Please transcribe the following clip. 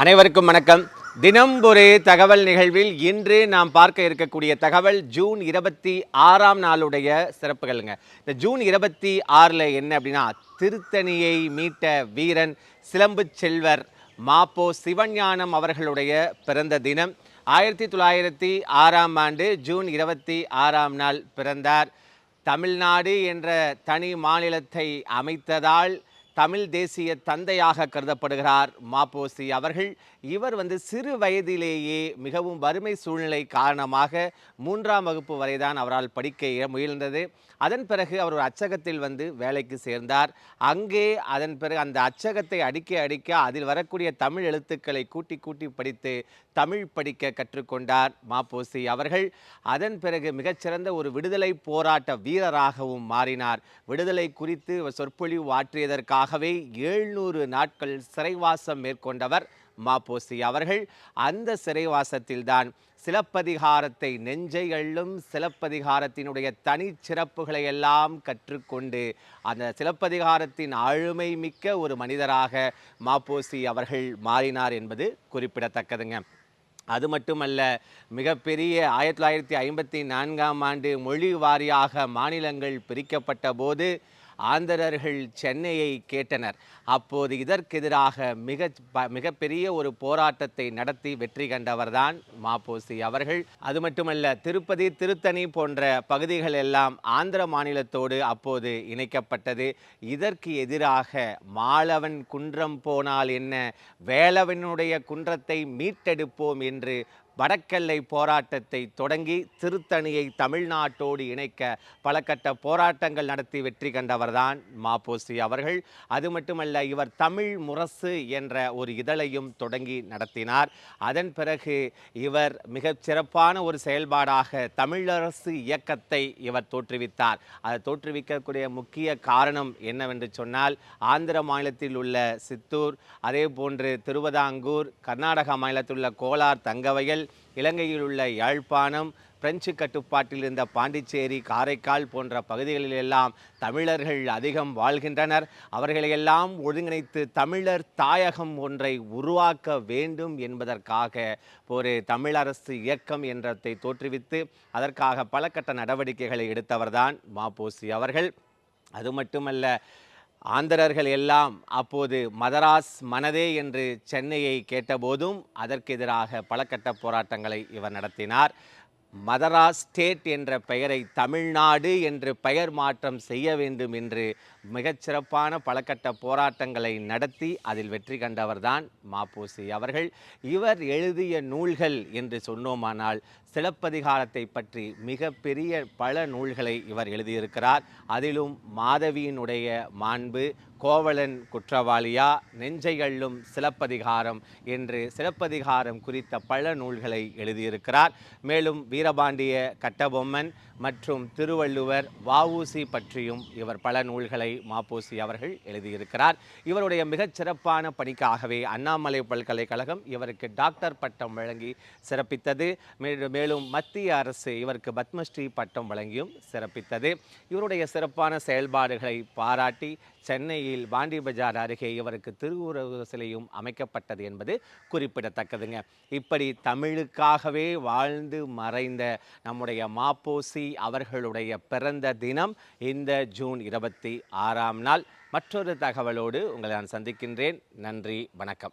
அனைவருக்கும் வணக்கம். தினம் ஒரு தகவல் நிகழ்வில் இன்று நாம் பார்க்க இருக்கக்கூடிய தகவல் ஜூன் இருபத்தி ஆறாம் நாளுடைய சிறப்புகளுங்க. இந்த ஜூன் இருபத்தி ஆறில் என்ன அப்படின்னா திருத்தணியை மீட்ட வீரன் சிலம்பு செல்வர் மாப்போ சிவஞானம் அவர்களுடைய பிறந்த தினம். ஆயிரத்தி தொள்ளாயிரத்தி ஆறாம் ஆண்டு ஜூன் இருபத்தி ஆறாம் நாள் பிறந்தார். தமிழ்நாடு என்ற தனி மாநிலத்தை அமைத்ததால் தமிழ் தேசிய தந்தையாக கருதப்படுகிறார் மாப்போசி அவர்கள். இவர் வந்து சிறு வயதிலேயே மிகவும் வறுமை சூழ்நிலை காரணமாக மூன்றாம் வகுப்பு வரைதான் அவரால் படிக்க முயல்ந்தது. அதன் பிறகு அவர் ஒரு அச்சகத்தில் வந்து வேலைக்கு சேர்ந்தார். அங்கே அதன் பிறகு அந்த அச்சகத்தை அடிக்க அடிக்க அதில் வரக்கூடிய தமிழ் எழுத்துக்களை கூட்டி கூட்டி படித்து தமிழ் படிக்க கற்றுக்கொண்டார் மாப்போசி அவர்கள். அதன் பிறகு மிகச்சிறந்த ஒரு விடுதலை போராட்ட வீரராகவும் மாறினார். விடுதலை குறித்து சொற்பொழிவு ஆற்றியதற்காக ஆகவே ஏழ்நூறு நாட்கள் சிறைவாசம் மேற்கொண்டவர் மாப்போசி அவர்கள். அந்த சிறைவாசத்தில்தான் சிலப்பதிகாரத்தை நெஞ்சை அள்ளும் சிலப்பதிகாரத்தினுடைய தனிச் சிறப்புகளை எல்லாம் கற்றுக்கொண்டு அந்த சிலப்பதிகாரத்தின் ஆளுமை மிக்க ஒரு மனிதராக மாப்போசி அவர்கள் மாறினார் என்பது குறிப்பிடத்தக்கதுங்க. அது மட்டுமல்ல மிகப்பெரிய ஆயிரத்தி தொள்ளாயிரத்தி ஐம்பத்தி நான்காம் ஆண்டு மொழி வாரியாக மாநிலங்கள் பிரிக்கப்பட்ட போது ஆந்திரர்கள் சென்னையை கேட்டனர். அப்போது இதற்கெதிராக மிக மிகப்பெரிய ஒரு போராட்டத்தை நடத்தி வெற்றி கண்டவர்தான் மாப்போசி அவர்கள். அது மட்டுமல்ல திருப்பதி திருத்தணி போன்ற பகுதிகள் எல்லாம் ஆந்திர மாநிலத்தோடு அப்போது இணைக்கப்பட்டது. இதற்கு எதிராக மாலவன் குன்றம் போனால் என்ன? வேலவனுடைய குன்றத்தை மீட்டெடுப்போம் என்று வடக்கெல்லை போராட்டத்தை தொடங்கி திருத்தணியை தமிழ்நாட்டோடு இணைக்க பல கட்ட போராட்டங்கள் நடத்தி வெற்றி கண்டவர்தான் மாப்போசி அவர்கள். அது மட்டுமல்ல இவர் தமிழ் முரசு என்ற ஒரு இதழையும் தொடங்கி நடத்தினார். அதன் பிறகு இவர் மிகச் சிறப்பான ஒரு செயல்பாடாக தமிழரசு இயக்கத்தை இவர் தோற்றுவித்தார். அதை தோற்றுவிக்கக்கூடிய முக்கிய காரணம் என்னவென்று சொன்னால் ஆந்திர மாநிலத்தில் உள்ள சித்தூர் அதே போன்று திருவதாங்கூர் கர்நாடகா மாநிலத்தில் உள்ள கோலார் தங்கவயல் இலங்கையில் உள்ள யாழ்ப்பாணம் பிரெஞ்சு கட்டுப்பாட்டில் இருந்த பாண்டிச்சேரி காரைக்கால் போன்ற பகுதிகளில் எல்லாம் தமிழர்கள் அதிகம் வாழ்கின்றனர். அவர்களையெல்லாம் ஒருங்கிணைத்து தமிழர் தாயகம் ஒன்றை உருவாக்க வேண்டும் என்பதற்காக ஒரு தமிழரசு இயக்கம் என்றதை தோற்றுவித்து அதற்காக பல கட்ட நடவடிக்கைகளை எடுத்தவர்தான் மாப்போசி அவர்கள். அது மட்டுமல்ல ஆந்திரர்கள் எல்லாம் அப்போது மதராஸ் மனதே என்று சென்னையை கேட்டபோதும் அதற்கு எதிராக பல கட்ட போராட்டங்களை இவர் நடத்தினார். மதராஸ் ஸ்டேட் என்ற பெயரை தமிழ்நாடு என்று பெயர் மாற்றம் செய்ய வேண்டும் என்று மிகச்சிறப்பான பலகட்ட போராட்டங்களை நடத்தி அதில் வெற்றி கண்டவர்தான் மாப்போசி அவர்கள். இவர் எழுதிய நூல்கள் என்று சொன்னோமானால் சிலப்பதிகாரத்தை பற்றி மிகப்பெரிய பல நூல்களை இவர் எழுதியிருக்கிறார். அதிலும் மாதவியினுடைய மாண்பு கோவலன் குற்றவாளியா? நெஞ்சையள்ளும் சிலப்பதிகாரம் என்று சிலப்பதிகாரம் குறித்த பல நூல்களை எழுதியிருக்கிறார். மேலும் வீரபாண்டிய கட்டபொம்மன் மற்றும் திருவள்ளுவர் வஉசி பற்றியும் இவர் பல நூல்களை மாப்போசி அவர்கள் எழுதியிருக்கிறார். இவருடைய மிகச் சிறப்பான பணிக்காகவே அண்ணாமலை பல்கலைக்கழகம் இவருக்கு டாக்டர் பட்டம் வழங்கி சிறப்பித்தது. மேலும் மத்திய அரசு இவருக்கு பத்மஸ்ரீ பட்டம் வழங்கியும் சிறப்பித்தது. இவருடைய சிறப்பான செயல்பாடுகளை பாராட்டி சென்னையில் பாண்டி பஜார் அருகே இவருக்கு திருவுருவ சிலையும் அமைக்கப்பட்டது என்பது குறிப்பிடத்தக்கதுங்க. இப்படி தமிழுக்காகவே வாழ்ந்து மறைந்த நம்முடைய மாப்போசி அவர்களுடைய பிறந்த தினம் இந்த ஜூன் இருபத்தி ஆறாம் நாள். மற்றொரு தகவலோடு உங்களை நான் சந்திக்கின்றேன். நன்றி வணக்கம்.